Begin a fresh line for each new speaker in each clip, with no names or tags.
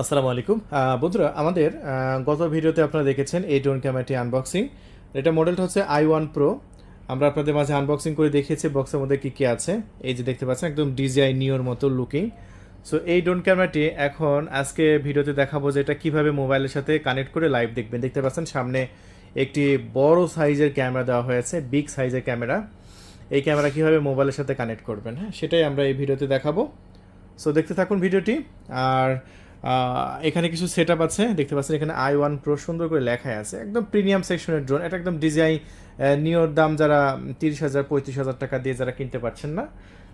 আসসালামু আলাইকুম। বন্ধুরা, আমাদের গত ভিডিওতে আপনারা দেখেছেন এই ড্রোন ক্যামেরাটি আনবক্সিং এটা মডেলটা হচ্ছে আই ওয়ান প্রো আমরা আপনাদের মাঝে আনবক্সিং করে দেখিয়েছি বক্সের মধ্যে কী কী আছে। এই যে দেখতে পাচ্ছেন, একদম ডিজিআই নিওর মতো লুকিং সো এই ড্রোন ক্যামেরাটি এখন আজকে ভিডিওতে দেখাবো যে এটা কীভাবে মোবাইলের সাথে কানেক্ট করে লাইভ দেখবেন। দেখতে পাচ্ছেন, সামনে একটি বড় সাইজের ক্যামেরা দেওয়া হয়েছে বিগ সাইজের ক্যামেরা। এই ক্যামেরা কীভাবে মোবাইলের সাথে কানেক্ট করবেন হ্যাঁ? সেটাই আমরা এই ভিডিওতে দেখাবো। সো দেখতে থাকুন ভিডিওটি। আর এখানে কিছু সেট আছে, দেখতে পাচ্ছেন এখানে আই ওয়ান প্রো সুন্দর করে লেখাই আছে। একদম প্রিমিয়াম সেকশনের ড্রোন এটা একদম ডিজাই নিওর দাম যারা তিরিশ হাজার, পঁয়ত্রিশ হাজার টাকা দিয়ে যারা কিনতে পারছেন না,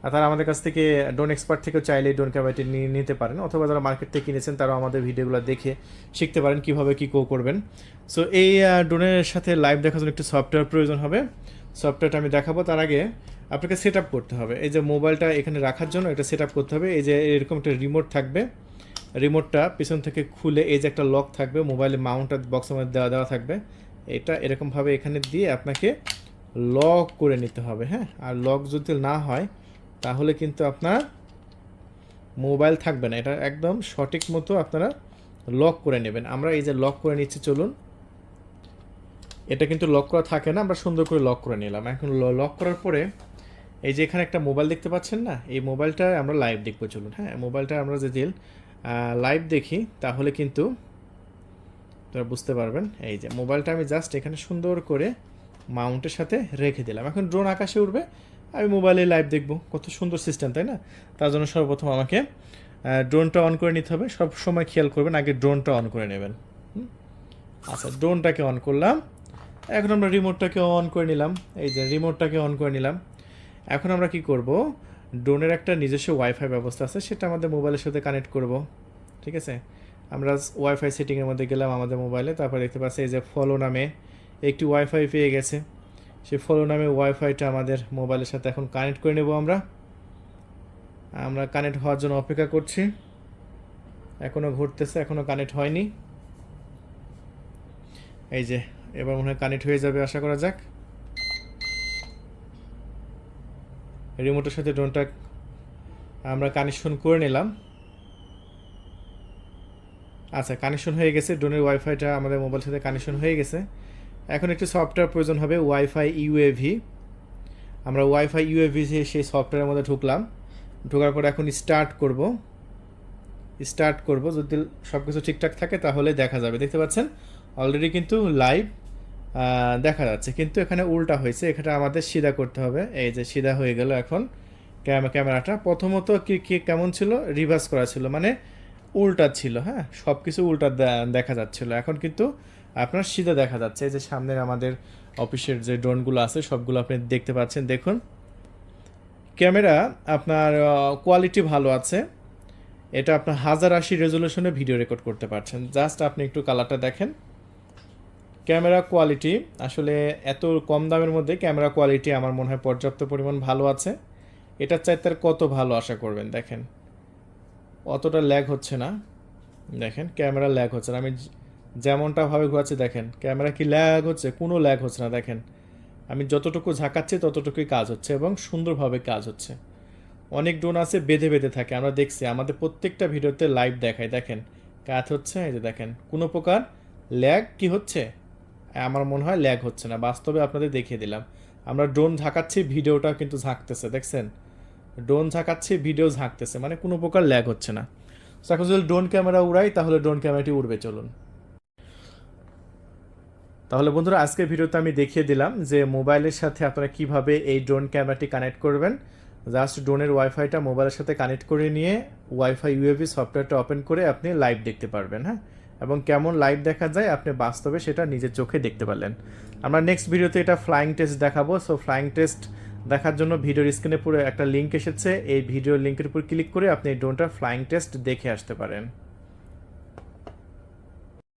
আর তারা আমাদের কাছ থেকে ড্রোন এক্সপার্ট থেকেও চাইলে ড্রোন ক্যামেরাটি নিয়ে নিতে পারেন, অথবা যারা মার্কেট থেকে কিনেছেন তারাও আমাদের ভিডিওগুলো দেখে শিখতে পারেন কীভাবে কী কো করবেন। সো এই ড্রোনের সাথে লাইভ দেখার জন্য একটু সফটওয়্যার প্রয়োজন হবে। সফটওয়্যারটা আমি দেখাবো, তার আগে আপনাকে সেট করতে হবে। এই যে মোবাইলটা এখানে রাখার জন্য এটা সেট করতে হবে। এই যে এরকম একটা রিমোট থাকবে। রিমোটটা পিছন থেকে খুলে এই যে একটা লক থাকবে, মোবাইলে মাউন্টার বক্সের মধ্যে দেওয়া দেওয়া থাকবে। এটা এরকমভাবে এখানে দিয়ে আপনাকে লক করে নিতে হবে হ্যাঁ? আর লক যদি না হয়, তাহলে কিন্তু আপনার মোবাইল থাকবে না। এটা একদম সঠিক মতো আপনারা লক করে নেবেন। আমরা এই যে লক করে নিচ্ছি, চলুন। এটা কিন্তু লক করা থাকে না, আমরা সুন্দর করে লক করে নিলাম। এখন লক করার পরে এই যে এখানে একটা মোবাইল দেখতে পাচ্ছেন না? এই মোবাইলটা আমরা লাইভ দেখব, চলুন হ্যাঁ? মোবাইলটা আমরা যদি লাইভ দেখি, তাহলে কিন্তু তোরা বুঝতে পারবেন। এই যে মোবাইলটা আমি জাস্ট এখানে সুন্দর করে মাউন্টের সাথে রেখে দিলাম। এখন ড্রোন আকাশে উঠবে আমি মোবাইলে লাইভ দেখব। কত সুন্দর সিস্টেম তাই না? তার জন্য সর্বপ্রথম আমাকে ড্রোনটা অন করে নিতে হবে। সব সময় খেয়াল করবেন, আগে ড্রোনটা অন করে নেবেন। আচ্ছা ড্রোনটাকে অন করলাম। এখন আমরা রিমোটটাকে অন করে নিলাম। এই যে রিমোটটাকে অন করে নিলাম। এখন আমরা কি করব? ড্রোনের একটা নিজস্ব ওয়াইফাই ব্যবস্থা আছে, সেটা আমাদের মোবাইলের সাথে কানেক্ট করব। ঠিক আছে? আমরা ওয়াইফাই সেটিংয়ের মধ্যে গেলাম আমাদের মোবাইলে তারপর দেখতে পাচ্ছি এই যে ফলো নামে একটি ওয়াইফাই পেয়ে গেছে। সেই ফলো নামে ওয়াইফাইটা আমাদের মোবাইলের সাথে এখন কানেক্ট করে নেব আমরা। আমরা কানেক্ট হওয়ার জন্য অপেক্ষা করছি। এখনও ঘুরতেছে এখনও কানেক্ট হয়নি। এই যে, এবার মনে হয় কানেক্ট হয়ে যাবে, আশা করা যাক। রিমোটের সাথে ড্রোনটা আমরা কানেকশন করে নিলাম। আচ্ছা কানেকশন হয়ে গেছে ড্রোনের ওয়াইফাইটা আমাদের মোবাইলের সাথে কানেকশন হয়ে গেছে। এখন একটু সফটওয়্যার প্রয়োজন হবে ওয়াইফাই ইউএভি আমরা ওয়াইফাই ইউএভি সেই সফটওয়্যারের মধ্যে ঢুকলাম। ঢোকার পর এখন স্টার্ট করব। স্টার্ট করব। যদি সব কিছু ঠিকঠাক থাকে তাহলে দেখা যাবে। দেখতে পাচ্ছেন? অলরেডি কিন্তু লাইভ দেখা যাচ্ছে। কিন্তু এখানে উল্টা হয়েছে। এখানে আমাদের সিধা করতে হবে। এই যে সিধা হয়ে গেল এখন। ক্যামেরা ক্যামেরাটা প্রথমত কি কি কেমন ছিল? রিভার্স করা ছিল। মানে উল্টা ছিল হ্যাঁ? সব কিছু উল্টা দেখা যাচ্ছিল। এখন কিন্তু আপনার সিধা দেখা যাচ্ছে। এই যে সামনের আমাদের অফিসের যে ড্রোনগুলো আছে, সবগুলো আপনি দেখতে পাচ্ছেন। দেখুন। ক্যামেরা আপনার কোয়ালিটি ভালো আছে। এটা আপনার হাজার আশি রেজলিউশনে ভিডিও রেকর্ড করতে পারছেন। জাস্ট আপনি একটু কালারটা দেখেন। ক্যামেরা কোয়ালিটি, আসলে এত কম দামের মধ্যে ক্যামেরা কোয়ালিটি আমার মনে হয় পর্যাপ্ত পরিমাণ ভালো আছে। এটার চাইতে আর কত ভালো আশা করবেন? দেখেন, অতটা ল্যাগ হচ্ছে না। দেখেন, ক্যামেরা ল্যাগ হচ্ছে না। আমি য- যেমনটা ভাবে ঘোরাচ্ছি, দেখেন, ক্যামেরা কি ল্যাগ হচ্ছে? কোনো ল্যাগ হচ্ছে না, দেখেন। আমি যতটুকু ঝাঁকাচ্ছি, ততটুকুই কাজ হচ্ছে এবং সুন্দরভাবে কাজ হচ্ছে। অনেক ড্রোন আছে, বেঁধে বেঁধে থাকে। আমরা দেখছি, আমাদের প্রত্যেকটা ভিডিওতে লাইভ দেখায়। দেখেন, কাজ হচ্ছে, এই যে দেখেন, কোনো প্রকার ল্যাগ কি হচ্ছে? আমার মনে হয় ল্যাগ হচ্ছে না। বাস্তবে আপনাদের দেখিয়ে দিলাম। আমরা ড্রোন ঝাঁকাচ্ছি, ভিডিওটা কিন্তু ঝাঁকতেছে, দেখছেন? ড্রোন ঝাঁকাচ্ছি ভিডিও ঝাঁকতেছে মানে কোনো প্রকার ল্যাগ হচ্ছে না। এখন যদি ড্রোন ক্যামেরা উড়াই, তাহলে ড্রোন ক্যামেরাটি উড়বে, চলুন। তাহলে বন্ধুরা, আজকের ভিডিওতে আমি দেখিয়ে দিলাম যে মোবাইলের সাথে আপনারা কীভাবে এই ড্রোন ক্যামেরাটি কানেক্ট করবেন। জাস্ট ড্রোনের ওয়াইফাইটা মোবাইলের সাথে কানেক্ট করে নিয়ে ওয়াইফাই ইউএভি সফটওয়্যারটা ওপেন করে আপনি লাইভ দেখতে পারবেন হ্যাঁ? এবং কেমন লাইট দেখা যায় আপনি বাস্তবে সেটা নিজের চোখে দেখতে পারলেন। আমরা নেক্সট ভিডিওতে এটা ফ্লাইং টেস্ট দেখাবো। সো ফ্লাইং টেস্ট দেখার জন্য ভিডিওর স্ক্রিনে পুরো একটা লিঙ্ক এসেছে। এই ভিডিওর লিঙ্কের উপর ক্লিক করে আপনি এই ড্রোনটা ফ্লাইং টেস্ট দেখে আসতে পারেন।